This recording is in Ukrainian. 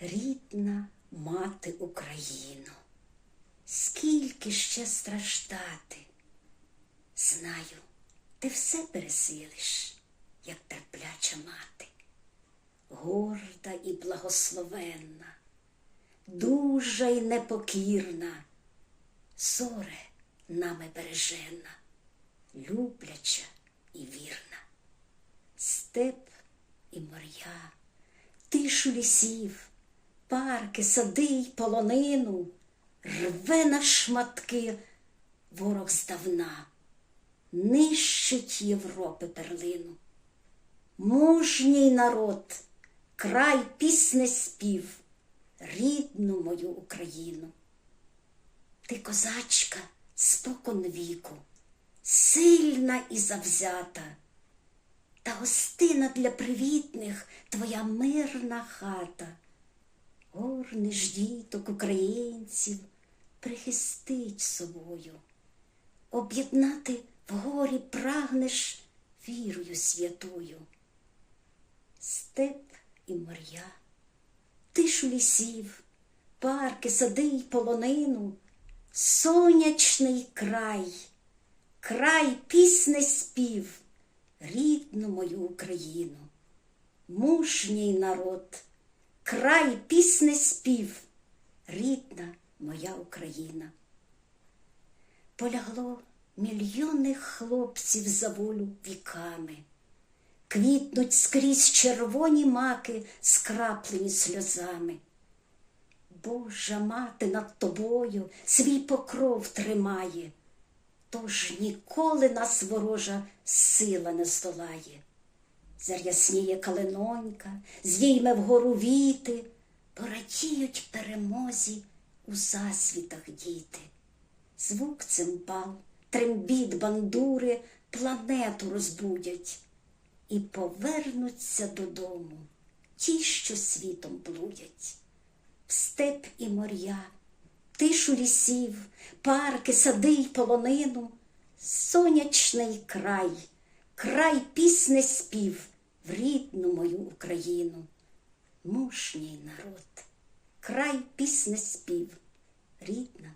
Рідна мати Україну, скільки ще страждати? Знаю, ти все пересилиш, як терпляча мати, горда і благословенна, дужа й непокірна, зоре нами бережена, любляча і вірна, степ і моря, тишу лісів, парки, сади й полонину, рве на шматки ворог здавна, нищить Європи перлину. Мужній народ, край пісне спів, рідну мою Україну. Ти козачка спокон віку, сильна і завзята, та гостина для привітних твоя мирна хата. Горниш діток українців, прихистить собою, об'єднати в горі прагнеш вірою святою. Степ і моря, тишу лісів, парки, сади й полонину, сонячний край, край пісне спів, рідну мою Україну, мужній народ, край пісне спів, рідна моя Україна. Полягло мільйони хлопців за волю віками, квітнуть скрізь червоні маки, скраплені сльозами. Божа мати над тобою свій покров тримає, тож ніколи нас ворожа сила не здолає. Зарясніє калинонька, зійме вгору віти, порадіють перемозі у засвітах діти. Звук цимбал, трембіт бандури планету розбудять і повернуться додому ті, що світом блудять. В степ і моря, тишу лісів, парки, сади й полонину, сонячний край, край пісне спів в рідну мою Україну. Мужній народ, край пісне спів, рідна